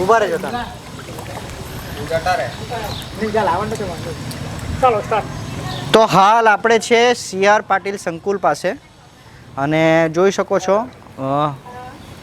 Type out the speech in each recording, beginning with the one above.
ઊભા રહેજો તમે. ચાલો સ્ટાર્ટ તો હાલ આપણે છે સીઆર પાટીલ સંકુલ પાસે અને જોઈ શકો છો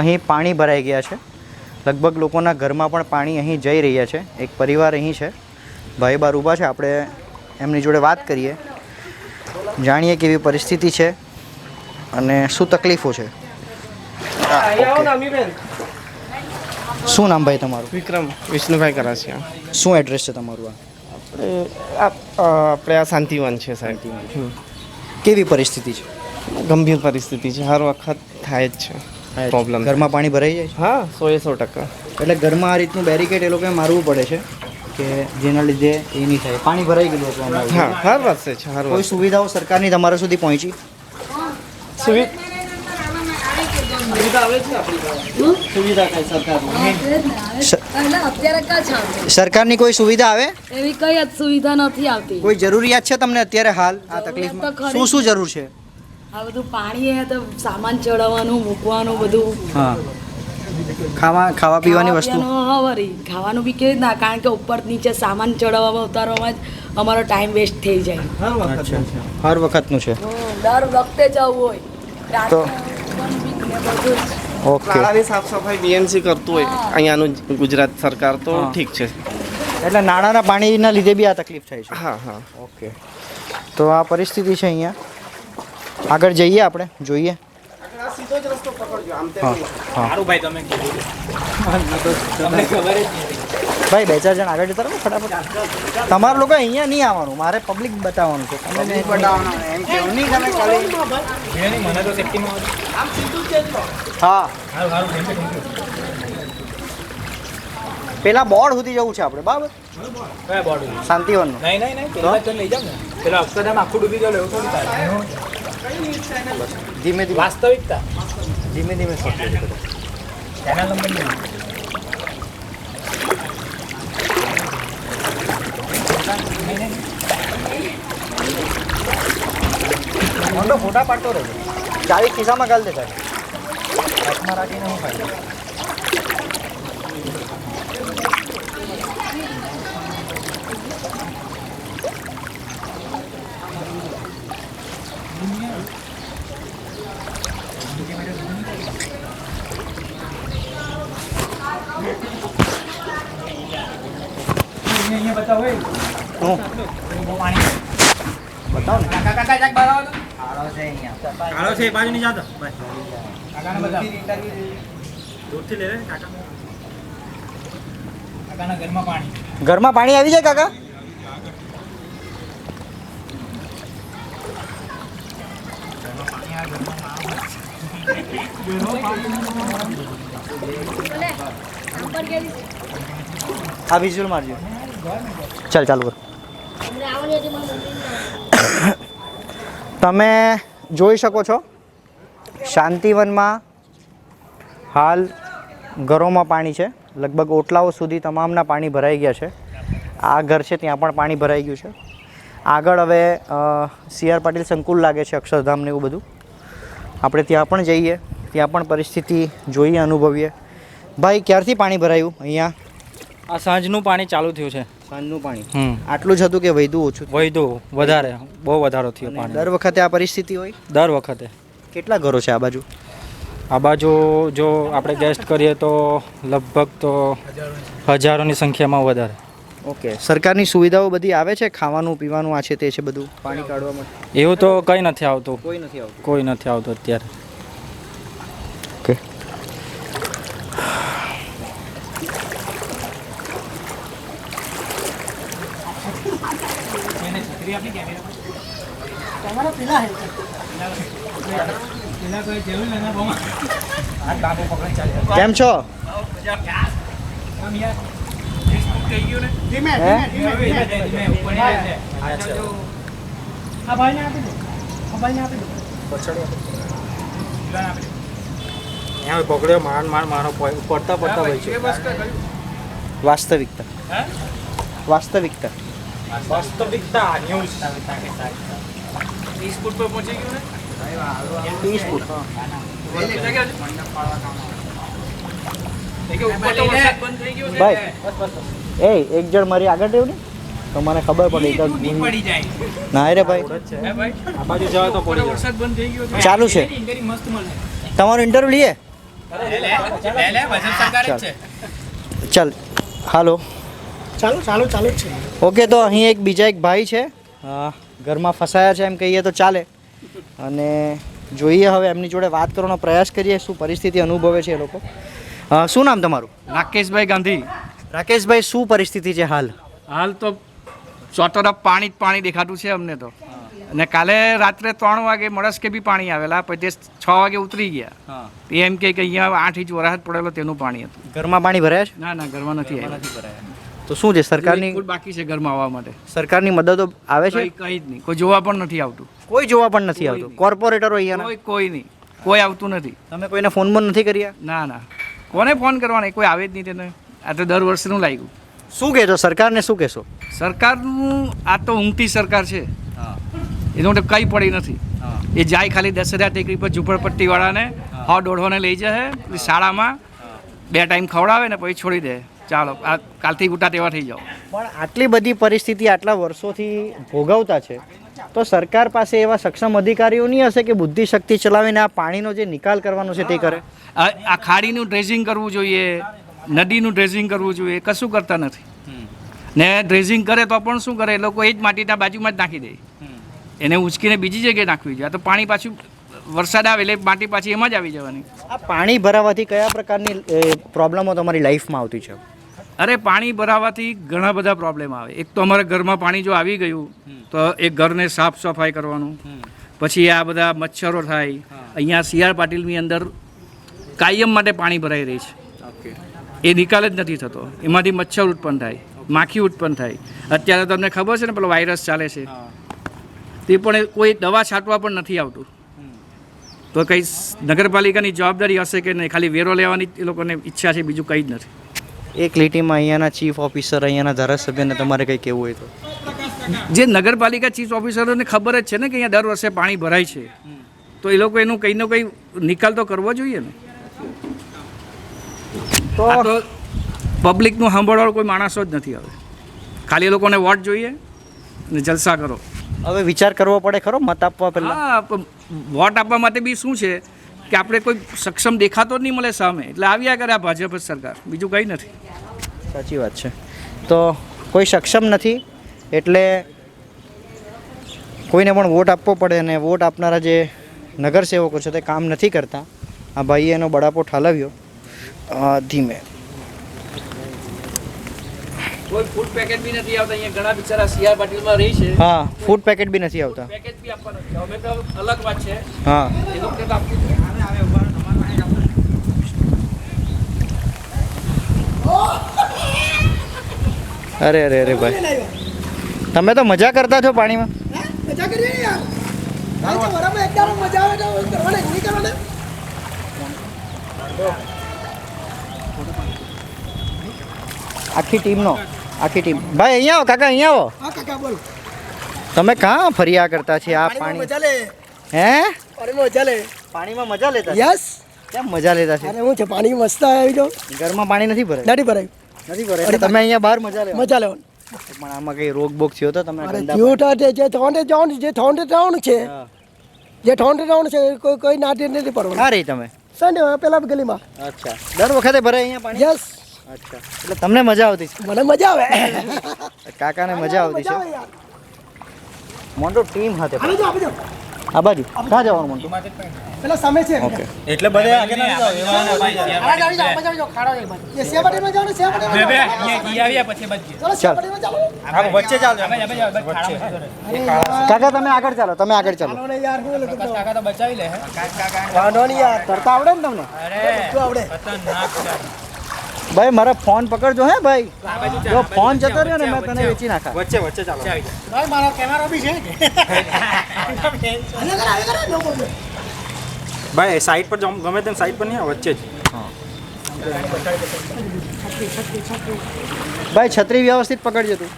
અહીં પાણી ભરાઈ ગયા છે. લગભગ લોકોના ઘરમાં પણ પાણી અહીં જઈ રહ્યા છે. એક પરિવાર અહીં છે. ભાઈ બાર ઊભા છે. આપણે એમની જોડે વાત કરીએ. જાણીએ કેવી પરિસ્થિતિ છે અને શું તકલીફો છે. શું નામ ભાઈ તમારું? વિક્રમ વિષ્ણુભાઈ કરાસિયા. શું એડ્રેસ છે તમારું આ? આપણે આ આપણે આ શાંતિવન છે શાંતિવન. કેવી પરિસ્થિતિ છે? ગંભીર પરિસ્થિતિ છે. હર વખત થાય જ છે. પ્રોબ્લેમ ઘરમાં પાણી ભરાઈ જાય છે? હા સો એ સો ટકા. એટલે ઘરમાં આ રીતનું બેરિકેડ એ લોકોએ મારવું પડે છે કે જેના લીધે એ નહીં થાય. પાણી ભરાઈ ગયેલું હતું હા હર વર્ષે છે હર કોઈ સુવિધાઓ સરકારની તમારા સુધી પહોંચી? સુવિ- સુવિધા આવે છે આપણી પાસે સુવિધા કઈ સરકારની. કોઈ સુવિધા આવે? એવી કઈ જ સુવિધા નથી આવતી. કોઈ જરૂરિયાત છે તમને અત્યારે હાલ આ જરૂરિયાત તો તકલીફમાં? ખરી. શું શું જરૂર છે? આ બધું પાણી હે તો સામાન ચડાવવાનું મૂકવાનું બધું. હા. ખાવા ખાવા પીવાની વસ્તુ? વળી. ખાવાનું બી કેવી રીતના? કારણ કે ઉપર નીચે સામાન ચડાવવામાં ઉતારવામાં જ અમારો ટાઈમ વેસ્ટ થઈ જાય. હર વખતનું છે. હમ, દર વખતે જવું હોય. તો- ઓકે. નાળાની સાફ સફાઈ બીએમસી કરતું હોય અહીંયાનું ગુજરાત સરકાર તો ઠીક છે. એટલે નાણાંના પાણીના લીધે બી આ તકલીફ થાય છે? હા હા. ઓકે. તો આ પરિસ્થિતિ છે અહીંયા. આગળ જઈએ આપણે જોઈએ. સીધો જ રસ્તો પકડજો આમ હા હા. ભાઈ બે ચાર જણ આગળ જતા રહો ફટાફટ. તમારે લોકો અહીંયા નહીં આવવાનું મારે પબ્લિક બતાવવાનું છે. તમે નહીં બતાવવાનું એમ કેવું? નહીં તમે ખાલી હા. પેલા બોર્ડ સુધી જવું છે આપણે બરાબર? કયા બોર્ડ શાંતિવનનું નહીં નહીં નહીં પેલા તો લઈ જાવ ને. પેલા અક્ષરધામ આખું ડૂબી ગયેલું એવું થોડી ધીમે ધીમે. વાસ્તવિકતા. ધીમે ધીમે stop લેજો બધા. ચેનલ નંબર મોટો ફોટા પાડતો રહેજો. ચાવી ખિસ્સામાં ગાલ દેતા હાથમાં રાખીને હું ખાઈ અહીંયા બતાવો પાણી. બતાવો ને. કાકા કાકા જાક બતાવો તો. કાળો છે એ બાજુ નહીં જાતો. બસ કાકાને બતાવો. દૂરથી લે કાકા. કાકાના ઘરમાં પાણી. ઘરમાં પાણી આવી જાય કાકા? આ વિઝ્યુઅલ મારજો. ચાલ ચાલુ કર. તમે જોઈ શકો છો, શાંતિવનમાં હાલ ઘરોમાં પાણી છે. લગભગ ઓટલાઓ સુધી તમામના પાણી ભરાઈ ગયા છે. આ ઘર છે, ત્યાં પણ પાણી ભરાઈ ગયું છે. આગળ હવે સી આર પાટીલ સંકુલ લાગે છે અક્ષરધામને એવું બધું. આપણે ત્યાં પણ જઈએ, ત્યાં પણ પરિસ્થિતિ જોઈએ, અનુભવીએ. ભાઈ, ક્યારથી પાણી ભરાયું અહીંયા? આ સાંજનું પાણી ચાલુ થયું છે. સાંજનું પાણી. આટલું જ હતું કે વૈધું ઓછું વૈધું વધારે બહુ વધારો થયો પાણી દર વખતે આ પરિસ્થિતિ હોય? દર વખતે. કેટલા ઘરો છે આ બાજુ? આ બાજુ જો આપણે ગેસ્ટ કરીએ તો લગભગ તો હજારોની સંખ્યામાં વધારે. ઓકે. સરકારની સુવિધાઓ બધી આવે છે? ખાવાનું પીવાનું આ છે તે છે બધું? પાણી કાઢવા માટે એવું તો કંઈ નથી આવતું. કોઈ નથી આવતું. કોઈ નથી આવતું અત્યારે. એને છત્રી આપી પેલા કોઈ જેવું ને બહુ હાથ બાબુ પકડી ચાલે. કેમ છો? આમ યાર વીસ થઈ ગયું ને? ધીમે ધીમે ધીમે ધીમે. ધીમે ઉપર નહીં આવે. પાછળ જો આ ભાઈને આપી દો. આ ભાઈને આપી દો. પીવાને આપી દો. પકડ્યો માર માર મારો પડતા પડતા હોય છે. વાસ્તવિકતા. વાસ્તવિકતા. વાસ્તવિકતા ન્યૂઝ ત્રીસ ફૂટ પર પહોંચી ગયું ને? ત્રીસ ફૂટ ભાઈ એ એક જણ મારી આગળ રહ્યું ને તો મને ખબર પડી પડી જાય. ના રે ભાઈ. આ બાજુ જાવ તો પડી જાય વરસાદ બંધ થઈ ગયો છે. ચાલુ છે. તમારું ઇન્ટરવ્યુ લઈએ ચાલ. હાલો. ચાલુ ચાલુ ચાલુ જ છે. ઓકે તો અહીં એક બીજા એક ભાઈ છે. ઘરમાં ફસાયા છે એમ કહીએ તો ચાલે. અને જોઈએ હવે એમની જોડે વાત કરવાનો પ્રયાસ કરીએ શું પરિસ્થિતિ અનુભવે છે એ લોકો. શું નામ તમારું? રાકેશભાઈ ગાંધી. રાકેશભાઈ શું પરિસ્થિતિ છે હાલ? હાલ તો સો પાણી જ પાણી દેખાતું છે અમને તો. અને કાલે રાત્રે ત્રણ વાગે મળસ્કે બી પાણી આવેલા પછી છ વાગે ઉતરી ગયા. એમ કે કે અહીંયા આઠ ઇંચ વરસાદ પડેલો તેનું પાણી હતું. ઘરમાં પાણી ભરાય છે? ના ના ઘરમાં નથી આવ્યું. તો શું છે સરકારની બાકી છે ઘરમાં આવવા માટે. સરકારની મદદો આવે છે? કઈ કઈ જ નહીં. કોઈ જોવા પણ નથી આવતું. કોઈ જોવા પણ નથી આવતું? કોર્પોરેટરો અહીંયા કોઈ કોઈ નહીં. કોઈ આવતું નથી. તમે કોઈને ફોન પણ નથી કર્યા? ના ના. કોને ફોન કરવાનો? કોઈ આવે જ નહીં તેને. આ તો દર વર્ષનું લાગ્યું. શું કહેશો? સરકારને શું કહેશો? સરકારનું આ તો ઊંઘતી સરકાર છે. એનું તો કંઈ પડી નથી. એ જાય ખાલી દસ હજાર ટેકરી પર ઝૂંપડપટ્ટીવાળાને હો. દોઢોને લઈ જશે. શાળામાં બે ટાઈમ ખવડાવે ને પછી છોડી દે. ચાલો આ કાલથી ગુટા તેવા થઈ જાઓ. પણ આટલી બધી પરિસ્થિતિ આટલા વર્ષોથી ભોગવતા છે તો સરકાર પાસે એવા સક્ષમ અધિકારીઓ નહીં હશે કે બુદ્ધિ શક્તિ ચલાવીને આ પાણીનો જે નિકાલ કરવાનો છે તે કરે? આ આ ખાડીનું ડ્રેઝિંગ કરવું જોઈએ નદીનું ડ્રેઝિંગ કરવું જોઈએ કશું કરતા નથી. ને ડ્રેઝિંગ કરે તો પણ શું કરે એ લોકો એ જ માટીના બાજુમાં જ નાખી દે. એને ઉચકીને બીજી જગ્યાએ નાખવી જોઈએ. આ તો પાણી પાછું વરસાદ આવે એટલે માટી પાછી એમાં જ આવી જવાની. આ પાણી ભરાવાથી કયા પ્રકારની પ્રોબ્લેમો તમારી લાઈફમાં આવતી છે? અરે પાણી ભરાવાથી ઘણા બધા પ્રોબ્લેમ આવે. એક તો અમારા ઘરમાં પાણી જો આવી ગયું તો એ ઘરને સાફ સફાઈ કરવાનું. પછી આ બધા મચ્છરો થાય. અહીંયા સીઆર પાટીલની અંદર કાયમ માટે પાણી ભરાઈ રહી છે. એ નિકાલ જ નથી થતો. એમાંથી મચ્છર ઉત્પન્ન થાય માખી ઉત્પન્ન થાય. અત્યારે તમને ખબર છે ને પેલો વાયરસ ચાલે છે? તે પણ કોઈ દવા છાંટવા પણ નથી આવતું. તો કંઈ નગરપાલિકાની જવાબદારી હશે કે નહીં? ખાલી વેરો લેવાની એ લોકોને ઈચ્છા છે બીજું કંઈ જ નથી. એક લીટીમાં અહીંયાના ચીફ ઓફિસર અહીંયાના ધારાસભ્યને તમારે કંઈ કહેવું હોય તો? જે નગરપાલિકા ચીફ ઓફિસરોને ખબર જ છે ને કે અહીંયા દર વર્ષે પાણી ભરાય છે. તો એ લોકો એનું કંઈ નો કંઈ નિકાલ તો કરવો જોઈએ ને? તો પબ્લિકનું સાંભળવાળો કોઈ માણસો જ નથી હવે. ખાલી એ લોકોને વોટ જોઈએ ને જલસા કરો. હવે વિચાર કરવો પડે ખરો મત આપવા પહેલાં? વોટ આપવા માટે બી શું છે? કે આપણે કોઈ સક્ષમ દેખાતો નહીં મળે સામે. એટલે આવ્યા કરે આ ભાજપ સરકાર. બીજું કંઈ નથી. સાચી વાત છે. તો કોઈ સક્ષમ નથી, એટલે કોઈને પણ વોટ આપવો પડે અને વોટ આપનારા જે નગરસેવકો છે તે કામ નથી કરતા. આ ભાઈએ એનો બળાપો ઠાલવ્યો. ધીમે. કોઈ ફૂડ પેકેટ બી નથી આવતા અહીંયા ઘણા બિચારા સીઆર પાટીલમાં રહી છે. હા ફૂડ પેકેટ બી નથી આવતા. પેકેટ બી આપવાનું છે. અમે તો અલગ વાત છે. હા. એ લોકો તો આપવું અરે અરે અરે ભાઈ. તમે તો મજા કરતા છો પાણીમાં? મજા કરીએ ને યાર. ભાઈ તો બરાબર એકદમ મજા આવે તો કરવાને નહીં કરવાને? આખી ટીમનો. આખી ટીમ. ભાઈ અહીંયા આવો કાકા અહીંયા આવો. હા કાકા બોલ. તમે કાં ફર્યા કરતા છે આ પાણી? મજા લે. હે? પાણીમાં મજા લે. પાણીમાં મજા લેતા યસ. કેમ મજા લેતા છે? અરે હું છે પાણી મસ્ત આવી જો. ઘરમાં પાણી નથી ભરાય? નથી ભરાય. નથી ભરાય? એટલે તમે અહીંયા બહાર મજા લેવા મજા લેવાનું. પણ આમાં કઈ રોગ બોગ થયો તો તમે અરે જીવટા જે થોંડે જાઉં જે થોંડે જાઉં છે. જે થોંડે જવાનું છે કોઈ કોઈ નાટી નથી પડવાનું. ના રહી તમે? સંડે પેલા ગલીમાં. અચ્છા. દર વખતે ભરાય અહીંયા પાણી? યસ. અચ્છા. એટલે તમને મજા આવતી મને મજા આવે. છે કાકાને મજા આવતી છે? મોન્ટો ટીમ જાઓ આ બાજુ. ક્યાં જવાનું મોન્ટો? પેલા સામે છે. ઓકે. એટલે બધે આગળ ના જાવ છે. ચાલો, ચાલો. વચ્ચે અરે યાર, કાકા તમે આગળ ચાલો તમે આગળ ચાલો. ચાલો. કાકા તો બચાવી લે વાંધો નહીં યાર, તરતા આવડે ને તમને? બધું આવડે. ભાઈ મારા ફોન પકડજો હે ભાઈ જો ફોન જતો રહ્યો ને મેં તને વેચી નાખા વચ્ચે વચ્ચે ચાલો ભાઈ, મારો કેમેરો બી છે ભાઈ સાઈડ પર ગમે તેમ સાઈડ પર નહીં આવે, વચ્ચે જ ભાઈ છત્રી વ્યવસ્થિત પકડજો તું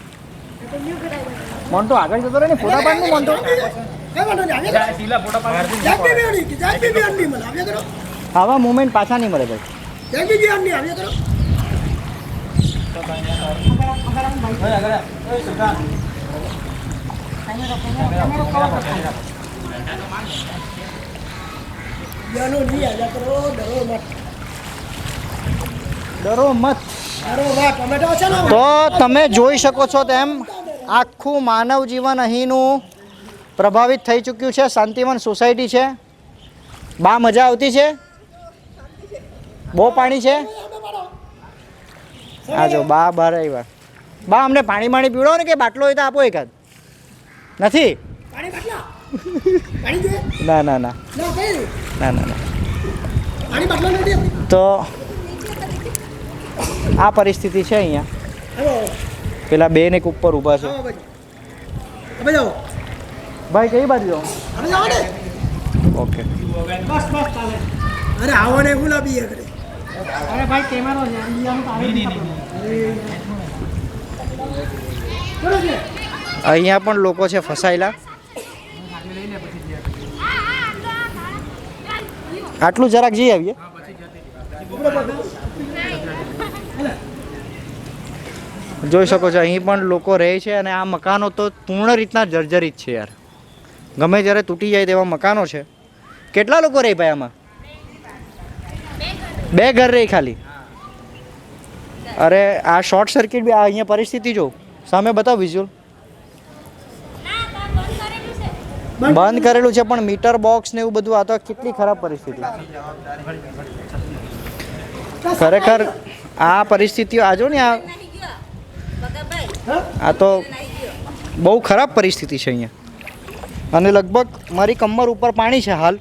મોન્ટો આગળ જતો રહે ને ફોટા પાડનું મોન્ટો. આવા મુમેન્ટ પાછા નહીં મળે ભાઈ જય બીજી આમની આવ્યા કરો બેનો નહીં આવ્યા કરો તો તમે જોઈ શકો છો તેમ આખું માનવ જીવન અહીંનું પ્રભાવિત થઈ ચૂક્યું છે. શાંતિવન સોસાયટી છે. બા મજા આવતી છે? બહુ પાણી છે? આ જો બા બહાર આવ્યા બા અમને પાણી માણી પીવડો ને કે બાટલો હોય તો આપો એકાદ. નથી? ના ના ના. ના ના ના ના. તો આ પરિસ્થિતિ છે અહીંયા. પેલા બે એક ઉપર ઊભા છે. ભાઈ. કઈ બાજુ જાઓ? ને. ઓકે. બસ બસ અરે આવો ને કરે અરે ભાઈ કેમેરો છે. અહીંયા પણ લોકો છે ફસાયેલા. આટલું જરાક જઈ આવીએ. જોઈ શકો છો અહીં પણ લોકો રહે છે અને આ મકાનો તો પૂર્ણ રીતના જર્જરિત છે યાર. ગમે જ્યારે તૂટી જાય તેવા મકાનો છે. કેટલા લોકો રહે ભાઈ આમાં? બે ઘર રહે ખાલી. અરે, આ શોર્ટ સર્કિટ બી, આ અહીંયા પરિસ્થિતિ જો. સામે બતાવ વિઝ્યુઅલ બંધ કરેલું છે, પણ મીટર બોક્સ ને એવું બધું, આ તો કેટલી ખરાબ પરિસ્થિતિ. ખરેખર આ પરિસ્થિતિઓ જો ને, આ આ તો બહુ ખરાબ પરિસ્થિતિ છે અહીંયા. અને લગભગ મારી કમર ઉપર પાણી છે હાલ.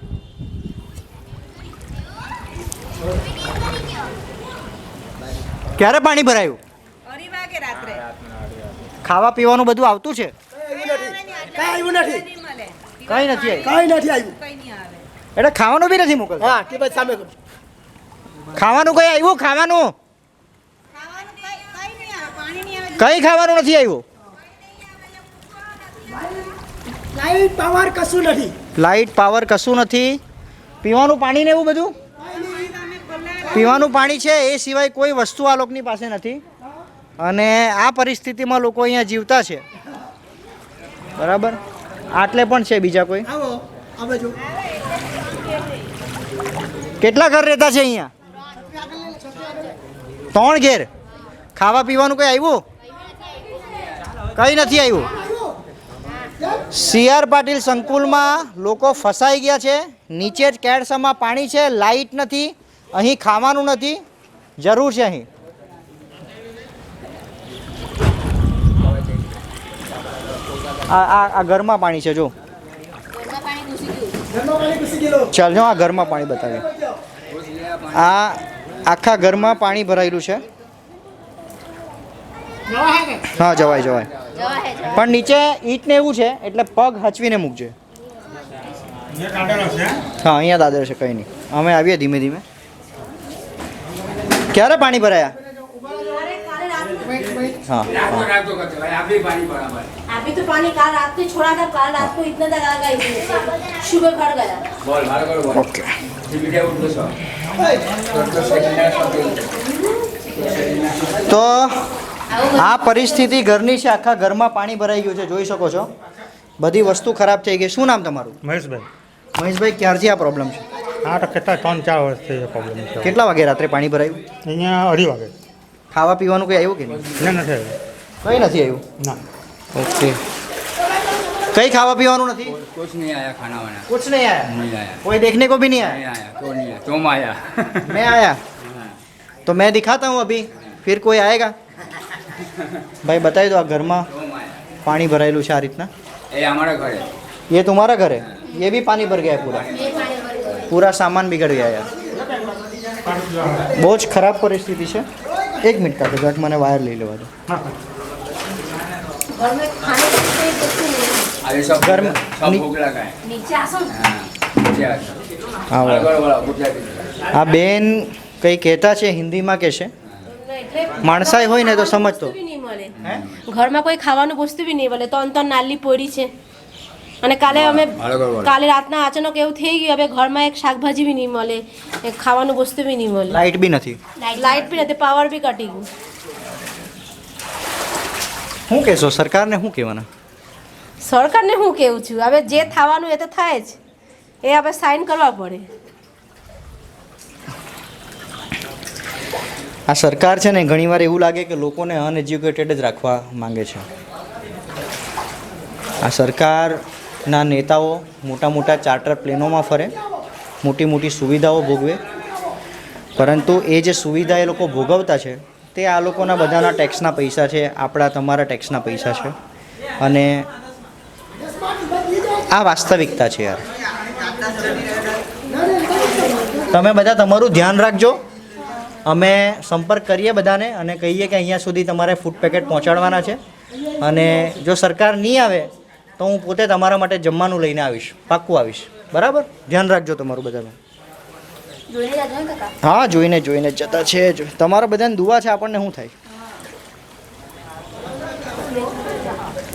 ક્યારે પાણી ભરાયું? ખાવા પીવાનું બધું આવતું છે? કાંઈ આવ્યું નથી. કઈ નથી. આવ્યું નથી આવ્યું. એટલે ખાવાનું બી નથી મોકલ હા તે પછી સામે ખાવાનું કઈ આવ્યું? ખાવાનું? કઈ ખાવાનું નથી આવ્યું? લાઈટ પાવર કશું નથી. લાઇટ પાવર કશું નથી. પીવાનું પાણી ને એવું બધું? પીવાનું પાણી છે એ સિવાય કોઈ વસ્તુ આ લોકોની પાસે નથી. અને આ પરિસ્થિતિમાં લોકો અહીંયા જીવતા છે. બરાબર? આટલે પણ છે બીજા કોઈ? કેટલા ઘર રહેતા છે અહીંયા? ત્રણ ઘેર. ખાવા પીવાનું કઈ આવ્યું? કઈ નથી આવ્યું. સી આર પાટીલ સંકુલમાં લોકો ફસાઈ ગયા છે. નીચે જ કેડસામાં પાણી છે લાઇટ નથી. અહીં ખાવાનું નથી જરૂર છે અહીં. આ આ ઘરમાં પાણી છે જો. ચાલ જો આ ઘરમાં પાણી બતાવીએ. આ આખા ઘરમાં પાણી ભરાયેલું છે. હા જવાય જવાય. પણ નીચે ઈટ ને એવું છે એટલે પગ હચવીને મૂકજે. હા અહીંયા દાદર છે કંઈ નહીં. અમે આવીએ ધીમે ધીમે. ક્યારે પાણી ભરાયા हाँ अभी तो पानी कल रात को छोड़ा था कल रात को इतना तक आ गई थी सुबह भर गया ઓકે તો આ પરિસ્થિતિ ઘરની છે આખા ઘરમાં પાણી ભરાઈ ગયું છે જોઈ શકો છો બધી વસ્તુ ખરાબ થઈ ગઈ શું નામ તમારું મહેશભાઈ મહેશભાઈ ક્યારથી આ પ્રોબ્લેમ છે હા તો કેટલા ત્રણ ચાર વર્ષથી પ્રોબ્લેમ છે કેટલા વાગે રાત્રે પાણી ભરાયું અહીંયા અઢી વાગે ખાવા પીવાનું કંઈ આવ્યું કે નહીં ના નથી આવ્યું કંઈ નથી આવ્યું ના ઓકે કઈ ખાવા પીવાનું નથી कुछ नहीं आया खाना वाना कुछ नहीं आया नहीं आया कोई देखने को भी नहीं नहीं आया आया तो नहीं आया तुम आया मैं आया तो मैं दिखाता हूँ अभी फिर कोई आएगा भाई बताइए तो આ ઘરમાં तुम आया પાણી ભરાયેલું છે આ રીતના ये हमारा घर है ये तुम्हारा घर है ये भी पानी भर गया है पूरा પૂરા સામાન બિગાડી આવ્યા બહુ જ ખરાબ પરિસ્થિતિ છે. એક મિનિટ કાઢો ઘટ મને વાયર લઈ લેવા દો. ગરમ આ બેન કંઈ કહેતા છે હિન્દીમાં કે છે? માણસાઈ હોય ને તો સમજતો. ઘરમાં કોઈ ખાવાનું વસ્તુ બી નહીં મળે. તો અંતર નાલી પોરી છે. અને કાલે અમે કાલે રાતના અચાનક એવું થઈ ગયું હવે ઘરમાં એક શાકભાજી બી નહીં મળે એક ખાવાનું વસ્તુ બી નહીં મળે. લાઇટ બી નથી. લાઇટ બી નથી પાવર બી કટી ગયું. શું કહેશો સરકારને શું કહેવાના? સરકારને હું કેવું છું હવે જે થવાનું એ તો થાય જ એ આપણે સાઇન કરવા પડે. આ સરકાર છે ને ઘણીવાર એવું લાગે કે લોકોને અનએજ્યુકેટેડ જ રાખવા માંગે છે. આ સરકારના નેતાઓ મોટા મોટા ચાર્ટર પ્લેનોમાં ફરે, મોટી મોટી સુવિધાઓ ભોગવે. પરંતુ એ જે સુવિધા એ લોકો ભોગવતા છે, તે આ લોકોના બધાના ટેક્સના પૈસા છે, આપણા તમારા ટેક્સના પૈસા છે. અને આ વાસ્તવિકતા છે યાર. તમે બધા તમારું ધ્યાન રાખજો. અમે સંપર્ક કરીએ બધાને અને કહીએ કે અહીંયા સુધી તમારે ફૂડ પેકેટ પહોંચાડવાના છે. અને જો સરકાર નહીં આવે તો હું પોતે તમારા માટે જમવાનું લઈને આવીશ પાક્કું આવીશ બરાબર ધ્યાન રાખજો તમારું બધાનું જોઈને જાજો ને કાકા હા જોઈને જોઈને જતા છે જ તમારા બધાને દુવા છે આપણને શું થાય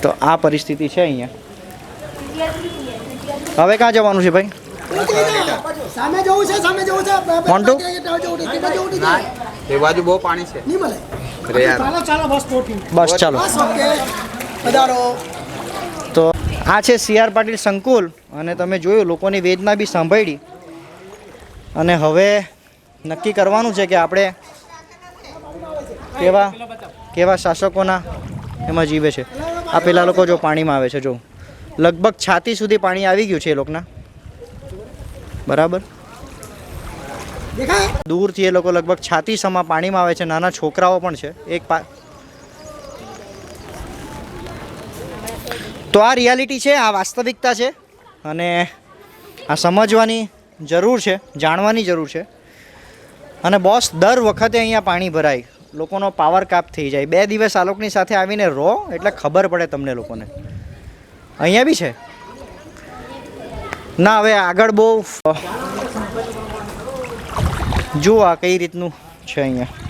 તો આ પરિસ્થિતિ છે અહીંયા હવે ક્યાં જવાનું છે ભાઈ સામે જવું છે સામે જવું છે મોન્ટુ? જવું છે જવું છે એ બાજુ બહુ પાણી છે નહીં મળે અરે યાર ચાલો ચાલો બસ ચાલો પધારો તો આ છે સી આર પાટીલ સંકુલ અને તમે જોયું, લોકોની વેદના બી સાંભળી. અને હવે નક્કી કરવાનું છે કે આપણે કેવા કેવા શાસકોના એમાં જીવે છે. આ પેલા લોકો જો પાણીમાં આવે છે, જો. લગભગ છાતી સુધી પાણી આવી ગયું છે એ લોકોના. બરાબર? દૂરથી એ લોકો લગભગ છાતી સમા પાણીમાં આવે છે, નાના છોકરાઓ પણ છે. એક પા તો આ રિયાલિટી છે, આ વાસ્તવિકતા છે અને આ સમજવાની જરૂર છે, જાણવાની જરૂર છે. અને બોસ દર વખતે અહીંયા પાણી ભરાય, લોકોનો પાવર કાપ થઈ જાય. બે દિવસ આ લોકોની સાથે આવીને રો, એટલે ખબર પડે તમને લોકોને. અહીંયા બી છે. ના, હવે આગળ બહુ જુઓ આ કઈ રીતનું છે અહીંયા.